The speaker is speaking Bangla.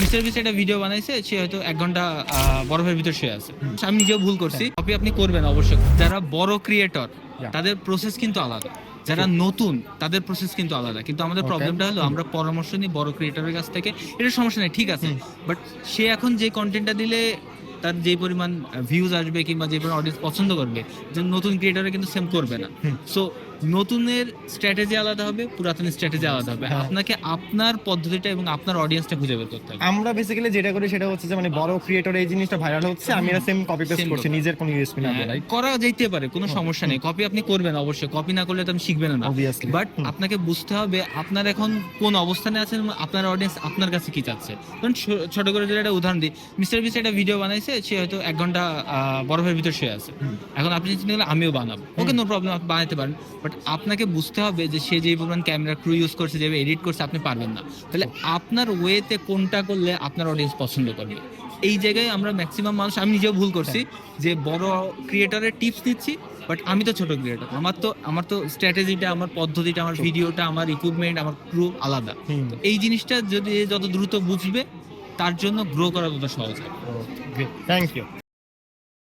মিস্টার বিস একটা ভিডিও বানাইছে সে হয়তো এক ঘণ্টা বরফের ভিতর শুয়ে আছে। আমি নিজেও ভুল করছি। কপি আপনি করবেন অবশ্যই। যারা বড় ক্রিয়েটর তাদের প্রসেস কিন্তু আলাদা। যারা নতুন তাদের প্রসেস কিন্তু আলাদা। কিন্তু আমাদের প্রবলেমটা হলো আমরা পরামর্শ নিই বড় ক্রিয়েটরের কাছ থেকে। এটা সমস্যা নেই ঠিক আছে। বাট সে এখন যে কন্টেন্টটা দিলে তার যে পরিমাণ ভিউজ আসবে কিংবা যে পরিমাণ অডিয়েন্স পছন্দ করবে যে নতুন ক্রিয়েটরে কিন্তু সেম করবে না। সো নতুনের স্ট্র্যাটেজি আলাদা হবে পুরাতন স্ট্র্যাটেজি আলাদা হবে। আপনাকে আপনার পদ্ধতিটা এবং আপনার অডিয়েন্সটা খুঁজে বের করতে হবে। আমরা বেসিক্যালি যেটা করি সেটা হচ্ছে যে মানে বড় ক্রিয়েটর এই জিনিসটা ভাইরাল হচ্ছে আমি এটা সেম কপি পেস্ট করছি নিজের কোনো ইউএসপি না হ্যাঁ, করা যেতে পারে কোনো সমস্যা নেই। কপি আপনি করবেন অবশ্যই কপি না করলে তো আপনি শিখবেন না। বাট আপনাকে বুঝতে হবে আপনার এখন কোন অবস্থানে আছেন আপনার অডিয়েন্স আপনার কাছে কি চাচ্ছে। কারণ ছোট করে যদি একটা উদাহরণ দিই মিস্টার বিস একটা ভিডিও বানাইছে সে হয়তো এক ঘণ্টা বরফের ভিতর শুয়ে আছে। এখন আপনি চিন্তা করলে আমিও বানাবো। ওকে নো প্রবলেম আপনি বানাতে পারেন। বাট আপনাকে বুঝতে হবে যে সে যে পরিমাণ ক্যামেরা ক্রু ইউজ করছে যেভাবে এডিট করছে আপনি পারবেন না। তাহলে আপনার ওয়েতে কোনটা করলে আপনার অডিয়েন্স পছন্দ করবে? এই জায়গায় আমরা ম্যাক্সিমাম মানুষ আমি নিজেও ভুল করছি যে বড় ক্রিয়েটারের টিপস দিচ্ছি বাট আমি তো ছোট ক্রিয়েটার আমার তো আমার তো স্ট্র্যাটেজিটা আমার পদ্ধতিটা আমার ভিডিওটা আমার ইকুইপমেন্ট আমার ক্রু আলাদা। তো এই জিনিসটা যদি যত দ্রুত বুঝবে তার জন্য গ্রো করা তত সহজ হবে। Thank you